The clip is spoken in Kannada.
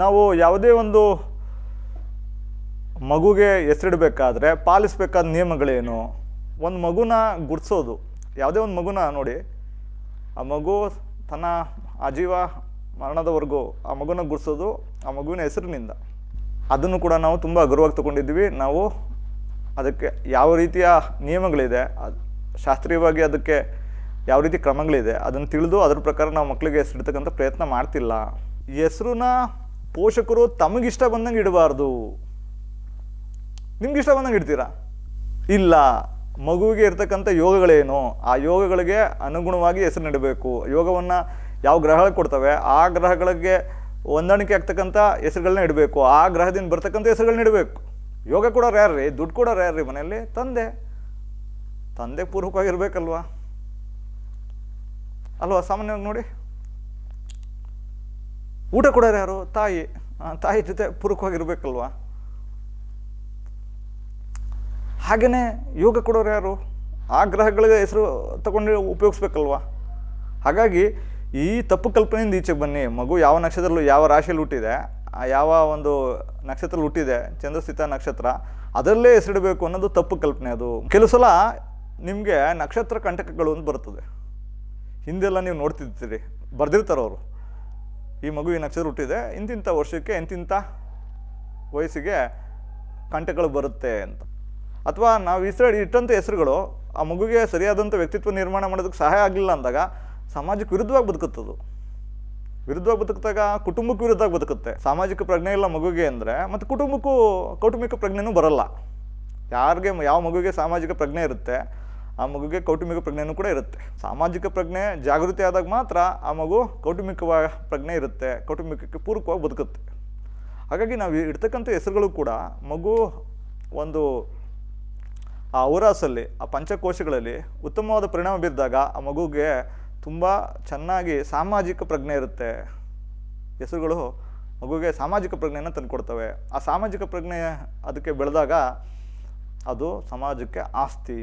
ನಾವು ಯಾವುದೇ ಒಂದು ಮಗುಗೆ ಹೆಸರಿಡಬೇಕಾದ್ರೆ ಪಾಲಿಸಬೇಕಾದ ನಿಯಮಗಳೇನು? ಒಂದು ಮಗುನ ಗುರ್ಸೋದು ಯಾವುದೇ ಒಂದು ಮಗುನ ನೋಡಿ, ಆ ಮಗು ತನ್ನ ಆಜೀವ ಮರಣದವರೆಗೂ ಆ ಮಗುನ ಗುರ್ಸೋದು ಆ ಮಗುವಿನ ಹೆಸರಿನಿಂದ. ಅದನ್ನು ಕೂಡ ನಾವು ತುಂಬ ಹಗುರವಾಗಿ ತಗೊಂಡಿದ್ವಿ ನಾವು ಅದಕ್ಕೆ ಯಾವ ರೀತಿಯ ನಿಯಮಗಳಿದೆ, ಅದು ಶಾಸ್ತ್ರೀಯವಾಗಿ ಅದಕ್ಕೆ ಯಾವ ರೀತಿ ಕ್ರಮಗಳಿದೆ, ಅದನ್ನು ತಿಳಿದು ಅದ್ರ ಪ್ರಕಾರ ನಾವು ಮಕ್ಕಳಿಗೆ ಹೆಸರಿಡ್ತಕ್ಕಂಥ ಪ್ರಯತ್ನ ಮಾಡ್ತಿಲ್ಲ. ಹೆಸರನ್ನ ಪೋಷಕರು ತಮಗಿಷ್ಟ ಬಂದಂಗೆ ಇಡಬಾರ್ದು. ನಿಮ್ಗಿಷ್ಟ ಬಂದಂಗೆ ಇಡ್ತೀರಾ? ಇಲ್ಲ, ಮಗುವಿಗೆ ಇರ್ತಕ್ಕಂಥ ಯೋಗಗಳೇನು? ಆ ಯೋಗಗಳಿಗೆ ಅನುಗುಣವಾಗಿ ಹೆಸರು ನೀಡಬೇಕು. ಯೋಗವನ್ನು ಯಾವ ಗ್ರಹಗಳು ಕೊಡ್ತವೆ? ಆ ಗ್ರಹಗಳಿಗೆ ಹೊಂದಾಣಿಕೆ ಆಗ್ತಕ್ಕಂಥ ಹೆಸರುಗಳನ್ನ ಇಡಬೇಕು. ಆ ಗ್ರಹದಿಂದ ಬರ್ತಕ್ಕಂಥ ಹೆಸರುಗಳನ್ನ ಇಡಬೇಕು. ಯೋಗ ಕೂಡ ಯಾರ್ರಿ? ದುಡ್ಡು ಕೂಡ ಯಾರ್ರಿ ಮನೆಯಲ್ಲಿ? ತಂದೆ. ತಂದೆ ಪೂರ್ವಕವಾಗಿರ್ಬೇಕಲ್ವಾ? ಅಲ್ವಾ ಸಾಮಾನ್ಯವಾಗಿ ನೋಡಿ? ಊಟ ಕೊಡೋರು ಯಾರು? ತಾಯಿ. ತಾಯಿ ಜೊತೆ ಪೂರಕವಾಗಿರ್ಬೇಕಲ್ವಾ? ಹಾಗೆಯೇ ಯೋಗ ಕೊಡೋರು ಯಾರು? ಆ ಗ್ರಹಗಳಿಗೆ ಹೆಸರು ತಗೊಂಡು ಉಪಯೋಗಿಸ್ಬೇಕಲ್ವಾ? ಹಾಗಾಗಿ ಈ ತಪ್ಪು ಕಲ್ಪನೆಯಿಂದ ಈಚೆಗೆ ಬನ್ನಿ. ಮಗು ಯಾವ ನಕ್ಷತ್ರದಲ್ಲೂ ಯಾವ ರಾಶಿಯಲ್ಲಿ ಹುಟ್ಟಿದೆ ಯಾವ ಒಂದು ನಕ್ಷತ್ರದಲ್ಲಿ ಹುಟ್ಟಿದೆ, ಚಂದ್ರಸ್ಥಿತ ನಕ್ಷತ್ರ, ಅದರಲ್ಲೇ ಹೆಸರಿಡಬೇಕು ಅನ್ನೋದು ತಪ್ಪು ಕಲ್ಪನೆ ಅದು. ಕೆಲವು ಸಲ ನಿಮಗೆ ನಕ್ಷತ್ರ ಕಂಟಕಗಳು ಅಂತ ಬರ್ತದೆ ಹಿಂದೆಲ್ಲ ನೀವು ನೋಡ್ತಿದ್ದೀರಿ ಬರ್ದಿರ್ತಾರೆ ಅವರು ಈ ಮಗುವಿನ ಅಕ್ಷರ ಹುಟ್ಟಿದೆ ಇಂತಿಂಥ ವರ್ಷಕ್ಕೆ ಇಂತಿಂಥ ವಯಸ್ಸಿಗೆ ಕಂಟಕಗಳು ಬರುತ್ತೆ ಅಂತ. ಅಥವಾ ನಾವು ಹೆಸರು ಇಟ್ಟಂಥ ಹೆಸರುಗಳು, ಆ ಮಗುಗೆ ಸರಿಯಾದಂಥ ವ್ಯಕ್ತಿತ್ವ ನಿರ್ಮಾಣ ಮಾಡೋದಕ್ಕೆ ಸಹಾಯ ಆಗಲಿಲ್ಲ ಅಂದಾಗ ಸಮಾಜಕ್ಕೆ ವಿರುದ್ಧವಾಗಿ ಬದುಕುತ್ತದು. ವಿರುದ್ಧವಾಗಿ ಬದುಕಿದಾಗ ಕುಟುಂಬಕ್ಕೆ ವಿರುದ್ಧವಾಗಿ ಬದುಕುತ್ತೆ. ಸಾಮಾಜಿಕ ಪ್ರಜ್ಞೆ ಇಲ್ಲ ಮಗುಗೆ ಅಂದರೆ, ಮತ್ತು ಕುಟುಂಬಕ್ಕೂ ಕೌಟುಂಬಿಕ ಪ್ರಜ್ಞೆನೂ ಬರಲ್ಲ. ಯಾರಿಗೆ, ಯಾವ ಮಗುಗೆ ಸಾಮಾಜಿಕ ಪ್ರಜ್ಞೆ ಇರುತ್ತೆ ಆ ಮಗುಗೆ ಕೌಟುಂಬಿಕ ಪ್ರಜ್ಞೆಯೂ ಕೂಡ ಇರುತ್ತೆ. ಸಾಮಾಜಿಕ ಪ್ರಜ್ಞೆ ಜಾಗೃತಿ ಆದಾಗ ಮಾತ್ರ ಆ ಮಗು ಕೌಟುಂಬಿಕ ಪ್ರಜ್ಞೆ ಇರುತ್ತೆ, ಕೌಟುಂಬಿಕಕ್ಕೆ ಪೂರಕವಾಗಿ ಬದುಕುತ್ತೆ. ಹಾಗಾಗಿ ನಾವು ಇಡ್ತಕ್ಕಂಥ ಹೆಸರುಗಳು ಕೂಡ ಮಗು ಒಂದು ಆ ಔರಾಸಲ್ಲಿ ಆ ಪಂಚಕೋಶಗಳಲ್ಲಿ ಉತ್ತಮವಾದ ಪರಿಣಾಮ ಬಿದ್ದಾಗ ಆ ಮಗುಗೆ ತುಂಬ ಚೆನ್ನಾಗಿ ಸಾಮಾಜಿಕ ಪ್ರಜ್ಞೆ ಇರುತ್ತೆ. ಹೆಸರುಗಳು ಮಗುಗೆ ಸಾಮಾಜಿಕ ಪ್ರಜ್ಞೆಯನ್ನು ತಂದುಕೊಡ್ತವೆ. ಆ ಸಾಮಾಜಿಕ ಪ್ರಜ್ಞೆ ಅದಕ್ಕೆ ಬೆಳೆದಾಗ ಅದು ಸಮಾಜಕ್ಕೆ ಆಸ್ತಿ.